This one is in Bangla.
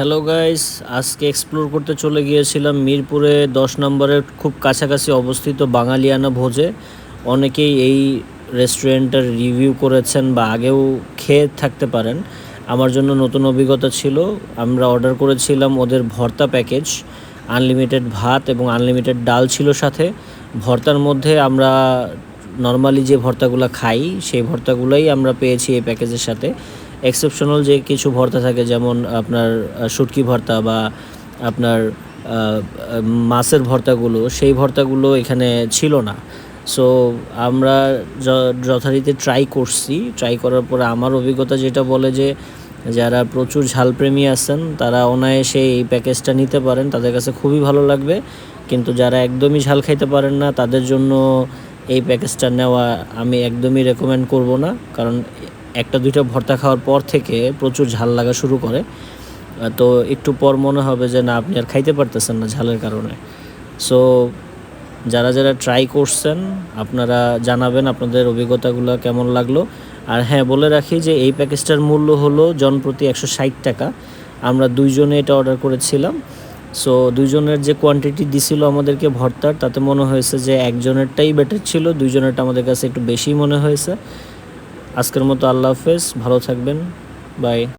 হ্যালো গাইস আজকে এক্সপ্লোর করতে চলে গিয়েছিলাম মিরপুরে দশ নম্বরের খুব কাছাকাছি অবস্থিত বাঙালিয়ানা ভোজে। অনেকেই এই রেস্টুরেন্টের রিভিউ করেছেন বা আগেও খেয়ে থাকতে পারেন। আমার জন্য নতুন অভিজ্ঞতা ছিল, আমরা অর্ডার করেছিলাম ওদের ভর্তা প্যাকেজ আনলিমিটেড ভাত এবং আনলিমিটেড ডাল ছিল সাথে। ভর্তার মধ্যে আমরা নর্মালি যে ভর্তাগুলো খাই, সেই ভর্তাগুলোই আমরা পেয়েছি এই প্যাকেজের সাথে। এক্সেপশনাল যে কিছু ভর্তা থাকে, যেমন আপনার শুটকি ভর্তা বা আপনার মাছের ভর্তাগুলো, সেই ভর্তাগুলো এখানে ছিল না। সো আমরা যথারীতি ট্রাই করছি। ট্রাই করার পরে আমার অভিজ্ঞতা যেটা বলে যে, যারা প্রচুর ঝালপ্রেমী আছেন, তারা অনায়াসে এই প্যাকেজটা নিতে পারেন। তাদের কাছে খুবই ভালো লাগবে। কিন্তু যারা একদমই ঝাল খাইতে পারেন না, তাদের জন্য এই প্যাকেজটা নেওয়া আমি একদমই রেকমেন্ড করব না। কারণ একটা দুইটা ভর্তা খাওয়ার পর থেকে প্রচুর ঝাল লাগা শুরু করে। তো একটু পর মনে হবে যে না, আপনি আর খাইতে পারতেছেন না ঝালের কারণে। সো যারা যারা ট্রাই করছেন, আপনারা জানাবেন আপনাদের অভিজ্ঞতাগুলো কেমন লাগল। আর হ্যাঁ বলে রাখি যে এই প্যাকেজটার মূল্য হলো জনপ্রতি একশো ষাট টাকা। আমরা দুইজনে এটা অর্ডার করেছিলাম। সো দুইজনের যে কোয়ান্টিটি দিছিল আমাদেরকে ভর্তার, তাতে মনে হয়েছে যে একজনেরটাই বেটার ছিল, দুইজনেরটা আমাদের কাছে একটু বেশি মনে হয়েছে। আজকের মতো আল্লাহ হাফেজ ভালো থাকবেন বাই